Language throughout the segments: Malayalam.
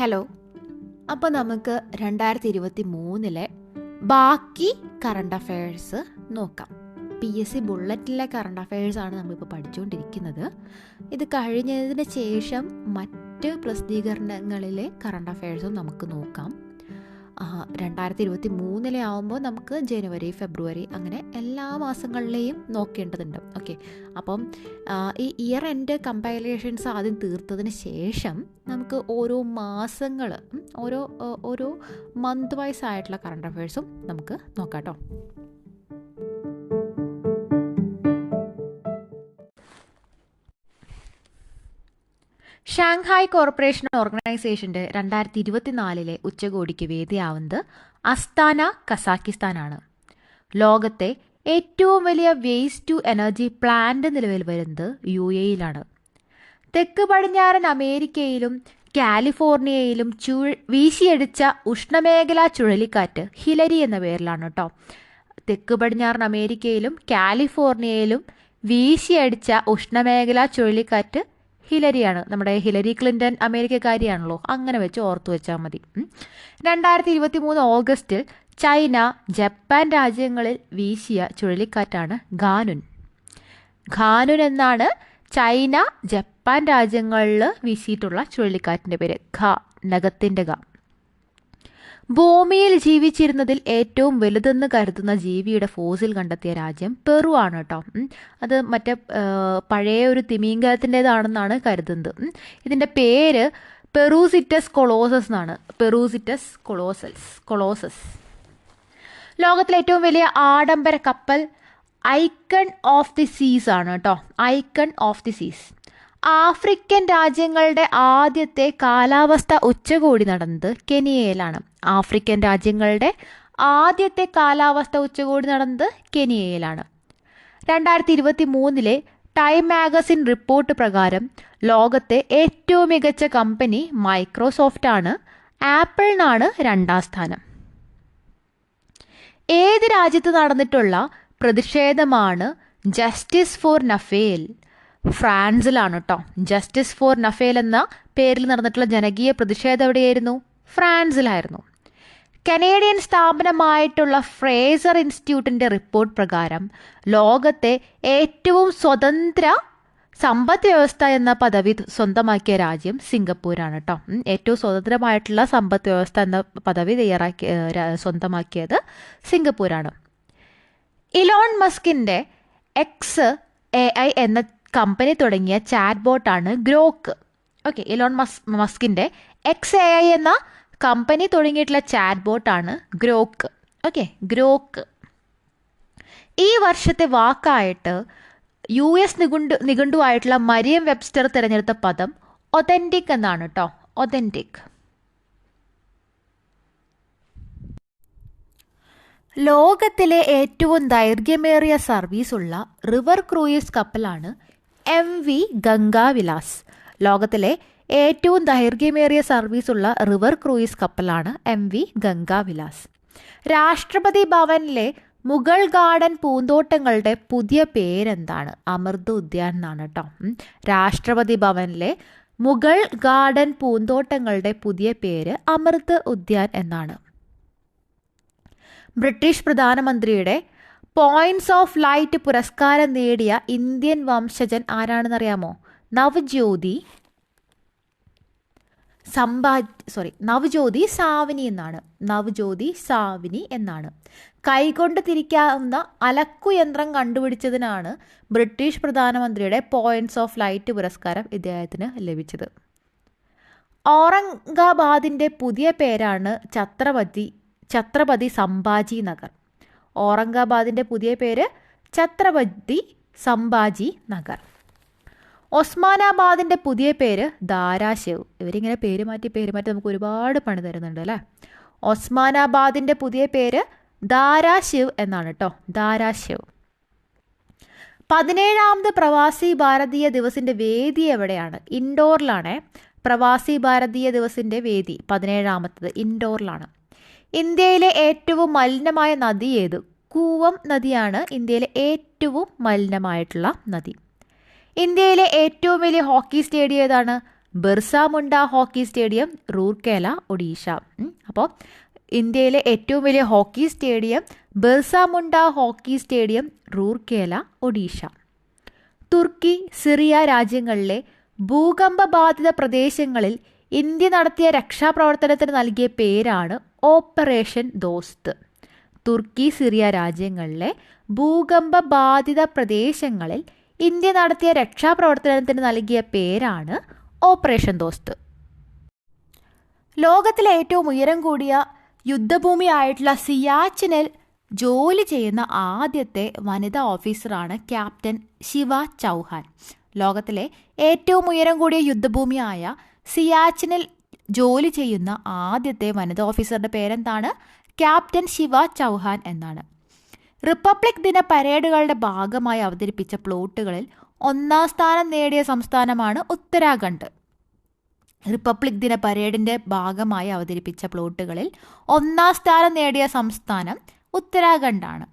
ഹലോ അപ്പോൾ നമുക്ക് രണ്ടായിരത്തി ഇരുപത്തി മൂന്നിലെ ബാക്കി കറണ്ട് അഫയേഴ്സ് നോക്കാം. പി എസ് സി ബുള്ളറ്റിലെ കറണ്ട് അഫയേഴ്സ് ആണ് നമ്മളിപ്പോൾ പഠിച്ചുകൊണ്ടിരിക്കുന്നത് ഇത് കഴിഞ്ഞതിന് ശേഷം മറ്റ് പ്രസിദ്ധീകരണങ്ങളിലെ കറണ്ട് അഫയേഴ്സും നമുക്ക് നോക്കാം. രണ്ടായിരത്തി ഇരുപത്തി മൂന്നിലെ ആവുമ്പോൾ നമുക്ക് ജനുവരി ഫെബ്രുവരി അങ്ങനെ എല്ലാ മാസങ്ങളിലെയും നോക്കേണ്ടതുണ്ട്. ഓക്കെ. അപ്പം ഈ ഇയർ എൻഡ് കമ്പൈലേഷൻസ് ആദ്യം തീർത്തതിന് ശേഷം നമുക്ക് ഓരോ മാസങ്ങൾ ഓരോ ഓരോ മന്ത് വൈസ് ആയിട്ടുള്ള കറണ്ട് അഫയേഴ്സും നമുക്ക് നോക്കാം കേട്ടോ ഷാങ്ഹായ് കോർപ്പറേഷൻ ഓർഗനൈസേഷന്റെ രണ്ടായിരത്തി ഇരുപത്തിനാലിലെ ഉച്ചകോടിക്ക് വേദിയാവുന്നത് അസ്താന കസാക്കിസ്ഥാനാണ്. ലോകത്തെ ഏറ്റവും വലിയ വേസ്റ്റ് ടു എനർജി പ്ലാന്റ് നിലവിൽ വരുന്നത് യു എയിലാണ് തെക്ക് പടിഞ്ഞാറൻ അമേരിക്കയിലും കാലിഫോർണിയയിലും ചു വീശിയടിച്ച ഉഷ്ണമേഖലാ ചുഴലിക്കാറ്റ് ഹിലരി എന്ന പേരിലാണ് കേട്ടോ. തെക്ക് പടിഞ്ഞാറൻ അമേരിക്കയിലും കാലിഫോർണിയയിലും വീശിയടിച്ച ഉഷ്ണമേഖലാ ചുഴലിക്കാറ്റ് ഹിലരിയാണ്. നമ്മുടെ ഹിലരി ക്ലിന്റൺ അമേരിക്കക്കാരിയാണല്ലോ. അങ്ങനെ വെച്ച് ഓർത്തു വെച്ചാൽ മതി. രണ്ടായിരത്തി ഇരുപത്തി മൂന്ന് ഓഗസ്റ്റിൽ ചൈന ജപ്പാൻ രാജ്യങ്ങളിൽ വീശിയ ചുഴലിക്കാറ്റാണ് ഖാനുൻ. ഖാനുൻ എന്നാണ് ചൈന ജപ്പാൻ രാജ്യങ്ങളിൽ വീശിയിട്ടുള്ള ചുഴലിക്കാറ്റിന്റെ പേര്. ഖ നഗത്തിന്റെ ഖ. ഭൂമിയിൽ ജീവിച്ചിരുന്നതിൽ ഏറ്റവും വലുതെന്ന് കരുതുന്ന ജീവിയുടെ ഫോസിൽ കണ്ടെത്തിയ രാജ്യം പെറു ആണ് കേട്ടോ അത് മറ്റേ പഴയ ഒരു തിമീങ്കലത്തിന്റെതാണെന്നാണ് കരുതുന്നത്. ഇതിന്റെ പേര് പെറൂസിറ്റസ് കൊളോസസ് എന്നാണ്. പെറൂസിറ്റസ് കൊളോസൽസ് കൊളോസസ്. ലോകത്തിലെ ഏറ്റവും വലിയ ആഡംബര കപ്പൽ ഐക്കൺ ഓഫ് ദി സീസ് ആണ് കേട്ടോ icon of the seas. African രാജ്യങ്ങളുടെ ആദ്യത്തെ കാലാവസ്ഥ ഉച്ചകോടി നടന്നത് കെനിയയിലാണ്. ആഫ്രിക്കൻ രാജ്യങ്ങളുടെ ആദ്യത്തെ കാലാവസ്ഥ ഉച്ചകോടി നടന്നത് കെനിയയിലാണ്. രണ്ടായിരത്തി ഇരുപത്തി മൂന്നിലെ ടൈം മാഗസിൻ റിപ്പോർട്ട് പ്രകാരം ലോകത്തെ ഏറ്റവും മികച്ച കമ്പനി മൈക്രോസോഫ്റ്റ് ആണ് ആപ്പിളിനാണ് രണ്ടാം സ്ഥാനം. ഏത് രാജ്യത്ത് നടന്നിട്ടുള്ള പ്രതിഷേധമാണ് ജസ്റ്റിസ് ഫോർ നഫേൽ? ഫ്രാൻസിലാണ് കേട്ടോ ജസ്റ്റിസ് ഫോർ നഫേൽ എന്ന പേരിൽ നടന്നിട്ടുള്ള ജനകീയ പ്രതിഷേധം എവിടെയായിരുന്നു? ഫ്രാൻസിലായിരുന്നു. കനേഡിയൻ സ്ഥാപനമായിട്ടുള്ള ഫ്രേസർ ഇൻസ്റ്റിറ്റ്യൂട്ടിന്റെ റിപ്പോർട്ട് പ്രകാരം ലോകത്തെ ഏറ്റവും സ്വതന്ത്ര സമ്പദ് വ്യവസ്ഥ എന്ന പദവി സ്വന്തമാക്കിയ രാജ്യം സിംഗപ്പൂരാണ് കേട്ടോ ഏറ്റവും സ്വതന്ത്രമായിട്ടുള്ള സമ്പദ് വ്യവസ്ഥ എന്ന പദവി തയ്യാറാക്കി സ്വന്തമാക്കിയത് സിംഗപ്പൂരാണ്. ഇലോൺ മസ്കിന്റെ എക്സ് എ ഐ എന്ന കമ്പനി തുടങ്ങിയ ചാറ്റ് ബോട്ടാണ് ഗ്രോക്ക് ഓക്കെ ഇലോൺ മസ് മസ്കിന്റെ എക്സ് എ ഐ എന്ന കമ്പനി തുടങ്ങിയിട്ടുള്ള ചാറ്റ് ബോട്ടാണ് ഗ്രോക്ക് ഓക്കെ ഗ്രോക്ക് ഈ വർഷത്തെ വാക്കായിട്ട് യു എസ് നിഘണ്ടു നിഘണ്ടുവായിട്ടുള്ള മരിയം വെബ്സ്റ്റർ തിരഞ്ഞെടുത്ത പദം ഒതന്റിക് എന്നാണ് കേട്ടോ ഒതന്റിക് ലോകത്തിലെ ഏറ്റവും ദൈർഘ്യമേറിയ സർവീസുള്ള river cruise കപ്പലാണ് M V Ganga Vilas. ലോകത്തിലെ ഏറ്റവും ദൈർഘ്യമേറിയ സർവീസുള്ള river cruise കപ്പലാണ് M V Ganga Vilas. രാഷ്ട്രപതി ഭവനിലെ മുഗൾ ഗാർഡൻ പൂന്തോട്ടങ്ങളുടെ പുതിയ പേരെന്താണ്? അമൃത് ഉദ്യാൻ എന്നാണ് കേട്ടോ രാഷ്ട്രപതി ഭവനിലെ മുഗൾ ഗാർഡൻ പൂന്തോട്ടങ്ങളുടെ പുതിയ പേര് അമൃത് ഉദ്യാൻ എന്നാണ്. ബ്രിട്ടീഷ് പ്രധാനമന്ത്രിയുടെ പോയിന്റ്സ് ഓഫ് ലൈറ്റ് പുരസ്കാരം നേടിയ ഇന്ത്യൻ വംശജൻ ആരാണെന്നറിയാമോ? നവജ്യോതി സമ്പാ സോറി നവജ്യോതി സാവിനി എന്നാണ്. നവജ്യോതി സാവിനി എന്നാണ്. കൈകൊണ്ട് തിരിക്കാവുന്ന അലക്കുയന്ത്രം കണ്ടുപിടിച്ചതിനാണ് ബ്രിട്ടീഷ് പ്രധാനമന്ത്രിയുടെ പോയിന്റ്സ് ഓഫ് ലൈറ്റ് പുരസ്കാരം ഇദ്ദേഹത്തിന് ലഭിച്ചത്. ഔറംഗാബാദിന്റെ പുതിയ പേരാണ് ഛത്രപതി ഛത്രപതി സംഭാജി നഗർ. ഔറംഗാബാദിന്റെ പുതിയ പേര് ഛത്രപതി സംഭാജി നഗർ. ഒസ്മാനാബാദിന്റെ പുതിയ പേര് ദാരാശിവ്. ഇവരിങ്ങനെ പേര് മാറ്റി പേര് മാറ്റി നമുക്ക് ഒരുപാട് പണി തരുന്നുണ്ട് അല്ലേ? ഒസ്മാനാബാദിന്റെ പുതിയ പേര് ദാരാശിവ് എന്നാണ് കേട്ടോ ദാരാശിവ്. പതിനേഴാമത് പ്രവാസി ഭാരതീയ ദിവസിന്റെ വേദി എവിടെയാണ്? ഇൻഡോറിലാണ്. പ്രവാസി ഭാരതീയ ദിവസിന്റെ വേദി പതിനേഴാമത്തത് ഇൻഡോറിലാണ്. ഇന്ത്യയിലെ ഏറ്റവും മലിനമായ നദി ഏത്? കൂവം നദിയാണ് ഇന്ത്യയിലെ ഏറ്റവും മലിനമായിട്ടുള്ള നദി. ഇന്ത്യയിലെ ഏറ്റവും വലിയ ഹോക്കി സ്റ്റേഡിയം ഏതാണ്? Birsa Munda hockey stadium Rourkela Odisha. അപ്പോൾ ഇന്ത്യയിലെ ഏറ്റവും വലിയ hockey stadium Birsa Munda hockey stadium Rourkela Odisha. തുർക്കി സിറിയ രാജ്യങ്ങളിലെ ഭൂകമ്പ ബാധിത പ്രദേശങ്ങളിൽ ഇന്ത്യ നടത്തിയ രക്ഷാപ്രവർത്തനത്തിന് നൽകിയ പേരാണ് ഓപ്പറേഷൻ ദോസ്ത്. തുർക്കി സിറിയ രാജ്യങ്ങളിലെ ഭൂകമ്പ ബാധിത പ്രദേശങ്ങളിൽ ഇന്ത്യ നടത്തിയ രക്ഷാപ്രവർത്തനത്തിന് നൽകിയ പേരാണ് ഓപ്പറേഷൻ ദോസ്ത്. ലോകത്തിലെ ഏറ്റവും ഉയരം കൂടിയ യുദ്ധഭൂമിയായിട്ടുള്ള സിയാച്ചിനിൽ ജോലി ചെയ്യുന്ന ആദ്യത്തെ വനിതാ ഓഫീസറാണ് ക്യാപ്റ്റൻ ശിവ ചൗഹാൻ. ലോകത്തിലെ ഏറ്റവും ഉയരം കൂടിയ യുദ്ധഭൂമിയായ സിയാച്ചിനിൽ ജോലി ചെയ്യുന്ന ആദ്യത്തെ വനിതാ ഓഫീസറുടെ പേരെന്താണ്? ക്യാപ്റ്റൻ ശിവ ചൗഹാൻ എന്നാണ്. റിപ്പബ്ലിക് ദിന പരേഡുകളുടെ ഭാഗമായി അവതരിപ്പിച്ച പ്ലോട്ടുകളിൽ ഒന്നാം സ്ഥാനം നേടിയ സംസ്ഥാനമാണ് ഉത്തരാഖണ്ഡ്. റിപ്പബ്ലിക് ദിന പരേഡിന്റെ ഭാഗമായി അവതരിപ്പിച്ച പ്ലോട്ടുകളിൽ ഒന്നാം സ്ഥാനം നേടിയ സംസ്ഥാനം ഉത്തരാഖണ്ഡാണ്.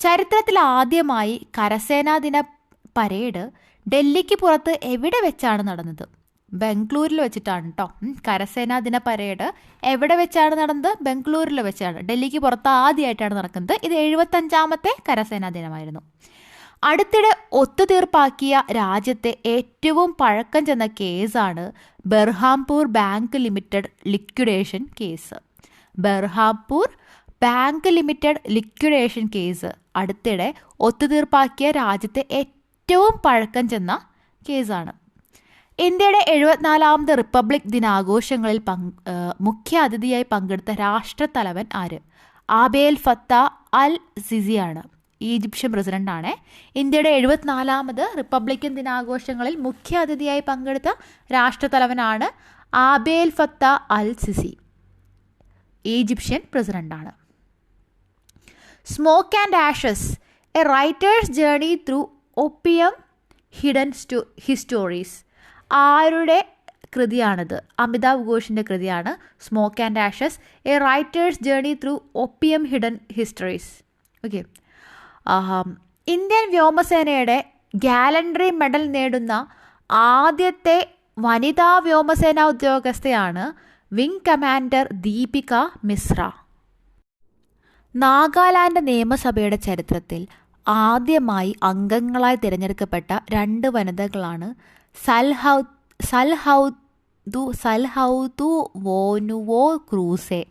ചരിത്രത്തിൽ ആദ്യമായി കരസേനാ ദിന പരേഡ് ഡൽഹിക്ക് പുറത്ത് എവിടെ വെച്ചാണ് നടന്നത്? ബംഗളൂരിൽ വെച്ചിട്ടാണ് കേട്ടോ കരസേനാ ദിന പരേഡ്. എവിടെ വെച്ചാണ് നടന്നത്? ബംഗളൂരിൽ വെച്ചാണ്. ഡൽഹിക്ക് പുറത്ത് ആദ്യമായിട്ടാണ് നടക്കുന്നത്. ഇത് എഴുപത്തഞ്ചാമത്തെ കരസേനാ ദിനമായിരുന്നു. അടുത്തിടെ ഒത്തുതീർപ്പാക്കിയ രാജ്യത്തെ ഏറ്റവും പഴക്കം ചെന്ന കേസാണ് Berhampur bank limited liquidation case. Berhampur bank limited liquidation case അടുത്തിടെ ഒത്തുതീർപ്പാക്കിയ രാജ്യത്തെ ഏറ്റവും പഴക്കം ചെന്ന കേസാണ്. ഇന്ത്യയുടെ എഴുപത്തിനാലാമത് റിപ്പബ്ലിക് ദിനാഘോഷങ്ങളിൽ പങ്ക് മുഖ്യ അതിഥിയായി പങ്കെടുത്ത രാഷ്ട്രത്തലവൻ ആര്? ആബേൽ ഫത്ത അൽ സിസിയാണ്. ഈജിപ്ഷ്യൻ പ്രസിഡന്റാണ്. ഇന്ത്യയുടെ എഴുപത്തിനാലാമത് റിപ്പബ്ലിക്കൻ ദിനാഘോഷങ്ങളിൽ മുഖ്യ അതിഥിയായി പങ്കെടുത്ത രാഷ്ട്രത്തലവനാണ് Abdel Fattah al Sisi. Egyptian പ്രസിഡന്റാണ്. Smoke and ashes a writer's journey through opium hidden സ്റ്റോ ഹിസ്റ്റോറീസ്. ആരുടെ കൃതിയാണിത്? അമിതാഭ് ഘോഷിന്റെ കൃതിയാണ് smoke and ashes a writer's journey through opium hidden histories okay Indian വ്യോമസേനയുടെ ഗാലൻഡറി മെഡൽ നേടുന്ന ആദ്യത്തെ വനിതാ വ്യോമസേന ഉദ്യോഗസ്ഥയാണ് വിംഗ് കമാൻഡർ ദീപിക മിശ്ര. നാഗാലാൻഡ് നിയമസഭയുടെ ചരിത്രത്തിൽ ആദ്യമായി അംഗങ്ങളായി തിരഞ്ഞെടുക്കപ്പെട്ട രണ്ട് വനിതകളാണ് സൽഹൗ സൽഹൗദു സൽഹൗദു വോനുവോ ക്രൂസെ.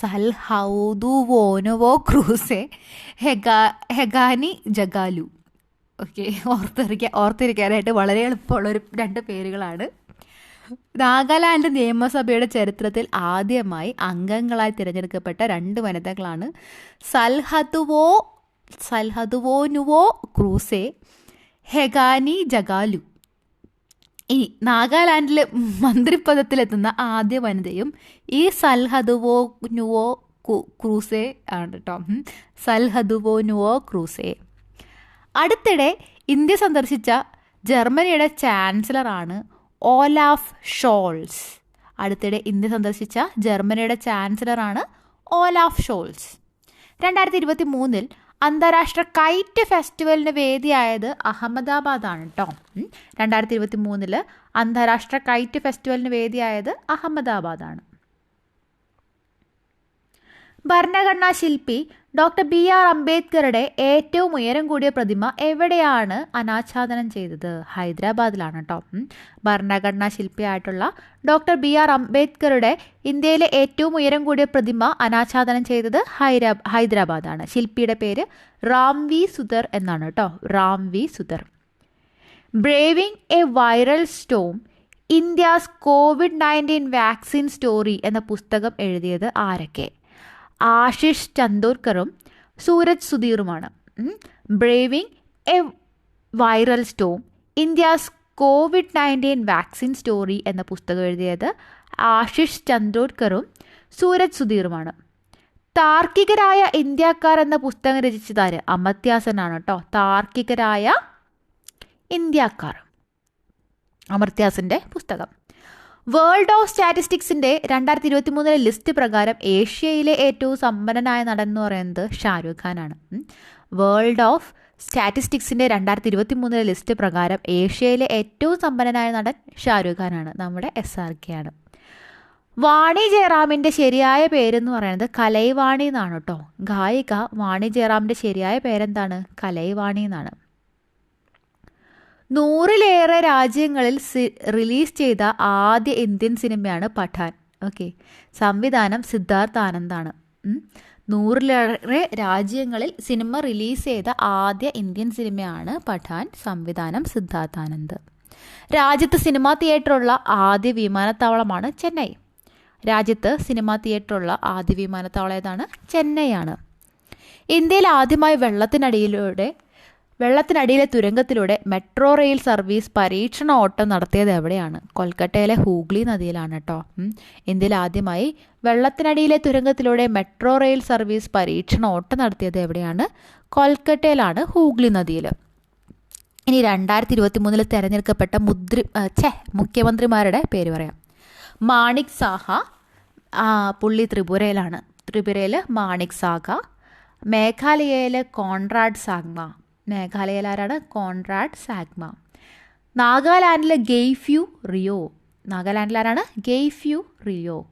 സൽഹൗദു വോനുവോ ക്രൂസെ. ഹെഗാ ഹെഗാനി ജഗാലു. ഓക്കെ ഓർത്തിരിക്കാൻ ഓർത്തിരിക്കാനായിട്ട് വളരെ എളുപ്പമുള്ളൊരു രണ്ട് പേരുകളാണ്. നാഗാലാൻഡ് നിയമസഭയുടെ ചരിത്രത്തിൽ ആദ്യമായി അംഗങ്ങളായി തിരഞ്ഞെടുക്കപ്പെട്ട രണ്ട് വനിതകളാണ് സൽഹതുവോ സൽഹതുവോനുവോ ക്രൂസെ ഹെഗാനി ജഗാലു. ഇനി നാഗാലാൻഡിലെ മന്ത്രിപദത്തിലെത്തുന്ന ആദ്യ വനിതയും ഈ സൽഹദുവോ നുവോ ക്രൂസേ ആണ് കേട്ടോ സൽഹദുവോ നുവോ ക്രൂസേ. അടുത്തിടെ ഇന്ത്യ സന്ദർശിച്ച ജർമ്മനിയുടെ ചാൻസലറാണ് ഓലാഫ് ഷോൾസ്. അടുത്തിടെ ഇന്ത്യ സന്ദർശിച്ച ജർമ്മനിയുടെ ചാൻസലറാണ് ഓലാഫ് ഷോൾസ്. രണ്ടായിരത്തി ഇരുപത്തി മൂന്നിൽ അന്താരാഷ്ട്ര കൈറ്റ് ഫെസ്റ്റിവലിന് വേദിയായത് അഹമ്മദാബാദാണ് കേട്ടോ രണ്ടായിരത്തി ഇരുപത്തി മൂന്നിൽ അന്താരാഷ്ട്ര കൈറ്റ് ഫെസ്റ്റിവലിന് വേദിയായത് അഹമ്മദാബാദാണ്. ഭരണഘടനാ ശില്പി ഡോക്ടർ ബി ആർ അംബേദ്കറുടെ ഏറ്റവും ഉയരം കൂടിയ പ്രതിമ എവിടെയാണ് അനാച്ഛാദനം ചെയ്തത്? ഹൈദരാബാദിലാണ് കേട്ടോ ഭരണഘടനാ ശില്പിയായിട്ടുള്ള ഡോക്ടർ ബി ആർ അംബേദ്കറുടെ ഇന്ത്യയിലെ ഏറ്റവും ഉയരം കൂടിയ പ്രതിമ അനാച്ഛാദനം ചെയ്തത് ഹൈരാ ഹൈദരാബാദാണ്. ശില്പിയുടെ പേര് റാം വി സുധർ എന്നാണ് കേട്ടോ Ram V Sudhar. Braving a viral storm India's COVID nineteen vaccine story എന്ന പുസ്തകം എഴുതിയത് ആരൊക്കെ? ആശിഷ് ചന്ദോർക്കറും Sooraj സുധീറുമാണ്. Braving a viral storm India's COVID nineteen vaccine story എന്ന പുസ്തകം എഴുതിയത് ആശിഷ് ചന്ദോർക്കറും സൂരജ് സുധീറുമാണ്. താർക്കികരായ ഇന്ത്യക്കാർ എന്ന പുസ്തകം രചിച്ചതാര്? അമർത്യാസനാണ് കേട്ടോ താർക്കികരായ ഇന്ത്യക്കാർ. അമർത്യാസിന്റെ പുസ്തകം. വേൾഡ് ഓഫ് സ്റ്റാറ്റിസ്റ്റിക്സിന്റെ രണ്ടായിരത്തി ഇരുപത്തി മൂന്നിലെ ലിസ്റ്റ് പ്രകാരം ഏഷ്യയിലെ ഏറ്റവും സമ്പന്നനായ നടൻ എന്ന് പറയുന്നത് ഷാരൂഖ് ഖാനാണ് വേൾഡ് ഓഫ് സ്റ്റാറ്റിസ്റ്റിക്സിന്റെ രണ്ടായിരത്തി ഇരുപത്തി മൂന്നിലെ ലിസ്റ്റ് പ്രകാരം ഏഷ്യയിലെ ഏറ്റവും സമ്പന്നനായ നടൻ ഷാരൂഖ് ഖാനാണ് നമ്മുടെ എസ് ആർ കെ ആണ്. വാണി ജയറാമിന്റെ ശരിയായ പേരെന്ന് പറയുന്നത് കലൈവാണി എന്നാണ് കേട്ടോ. ഗായിക വാണി ജയറാമിന്റെ ശരിയായ പേരെന്താണ്? കലൈവാണി എന്നാണ്. നൂറിലേറെ രാജ്യങ്ങളിൽ റിലീസ് ചെയ്ത ആദ്യ ഇന്ത്യൻ സിനിമയാണ് പഠാൻ. ഓക്കെ. സംവിധാനം സിദ്ധാർത്ഥ് ആനന്ദാണ്. നൂറിലേറെ രാജ്യങ്ങളിൽ സിനിമ റിലീസ് ചെയ്ത ആദ്യ ഇന്ത്യൻ സിനിമയാണ് പഠാൻ. സംവിധാനം സിദ്ധാർത്ഥ് ആനന്ദ്. രാജ്യത്ത് സിനിമാ തിയേറ്ററുള്ള ആദ്യ വിമാനത്താവളമാണ് ചെന്നൈ. രാജ്യത്ത് സിനിമാ തിയേറ്ററുള്ള ആദ്യ വിമാനത്താവളം ഏതാണ്? ചെന്നൈയാണ്. ഇന്ത്യയിൽ ആദ്യമായി വെള്ളത്തിനടിയിലൂടെ വെള്ളത്തിനടിയിലെ തുരങ്കത്തിലൂടെ മെട്രോ റെയിൽ സർവീസ് പരീക്ഷണ ഓട്ടം നടത്തിയത് എവിടെയാണ്? കൊൽക്കട്ടയിലെ ഹൂഗ്ലി നദിയിലാണ് കേട്ടോ ഇന്ത്യയിൽ ആദ്യമായി വെള്ളത്തിനടിയിലെ തുരങ്കത്തിലൂടെ മെട്രോ റെയിൽ സർവീസ് പരീക്ഷണ ഓട്ടം നടത്തിയത് എവിടെയാണ്? കൊൽക്കട്ടയിലാണ് ഹൂഗ്ലി നദിയിൽ ഇനി രണ്ടായിരത്തി ഇരുപത്തി മൂന്നിൽ തിരഞ്ഞെടുക്കപ്പെട്ട മുദ്രി ഛേ മുഖ്യമന്ത്രിമാരുടെ പേര് പറയാം. മാണിക് സാഹ പുള്ളി ത്രിപുരയിലാണ്. ത്രിപുരയിൽ മാണിക് സാഗ മേഘാലയയിലെ കോൺറാഡ് സാഗ്മ മേഘാലയയിൽ ആരാണ് കോൺറാഡ് സാഗ്മ. നാഗാലാൻഡിലെ ഗെയ്ഫ്യു റിയോ. നാഗാലാൻഡിലാരാണ്? ഗെയ്ഫ്യു റിയോ.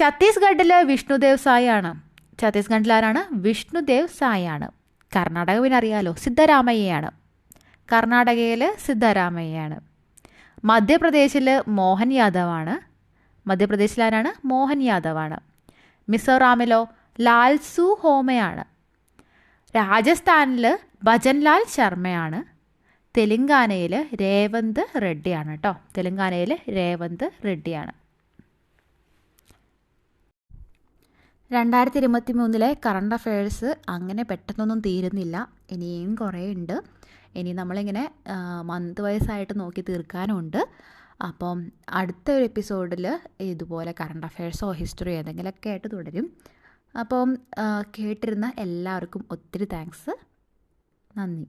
ഛത്തീസ്ഗഡിലെ വിഷ്ണുദേവ് സായാണ് ഛത്തീസ്ഗഡിലാരാണ്? വിഷ്ണുദേവ് സായാണ് കർണാടക പിന്നെ അറിയാലോ സിദ്ധരാമയ്യയാണ്. കർണാടകയിൽ സിദ്ധരാമയ്യയാണ്. മധ്യപ്രദേശിൽ മോഹൻ യാദവാണ്. മധ്യപ്രദേശിലാരാണ്? മോഹൻ യാദവാണ്. മിസോറാമിലോ ലാൽസു ഹോമയാണ്. രാജസ്ഥാനിൽ ഭജൻലാൽ ശർമ്മയാണ്. തെലുങ്കാനയിൽ രേവന്ത് റെഡ്ഡിയാണ് കേട്ടോ. തെലുങ്കാനയിൽ രേവന്ത് റെഡ്ഡിയാണ്. രണ്ടായിരത്തി ഇരുപത്തി മൂന്നിലെ കറണ്ട് അഫയേഴ്സ് അങ്ങനെ പെട്ടെന്നൊന്നും തീരുന്നില്ല. ഇനിയും കുറേ ഉണ്ട്. ഇനി നമ്മളിങ്ങനെ മന്ത് വയസ്സായിട്ട് നോക്കി തീർക്കാനുണ്ട്. അപ്പം അടുത്ത ഒരു എപ്പിസോഡിൽ ഇതുപോലെ കറണ്ട് അഫയേഴ്സോ ഹിസ്റ്ററിയോ എന്തെങ്കിലുമൊക്കെ ആയിട്ട് തുടരും. അപ്പം കേട്ടിരുന്ന എല്ലാവർക്കും ഒത്തിരി താങ്ക്സ്. 那你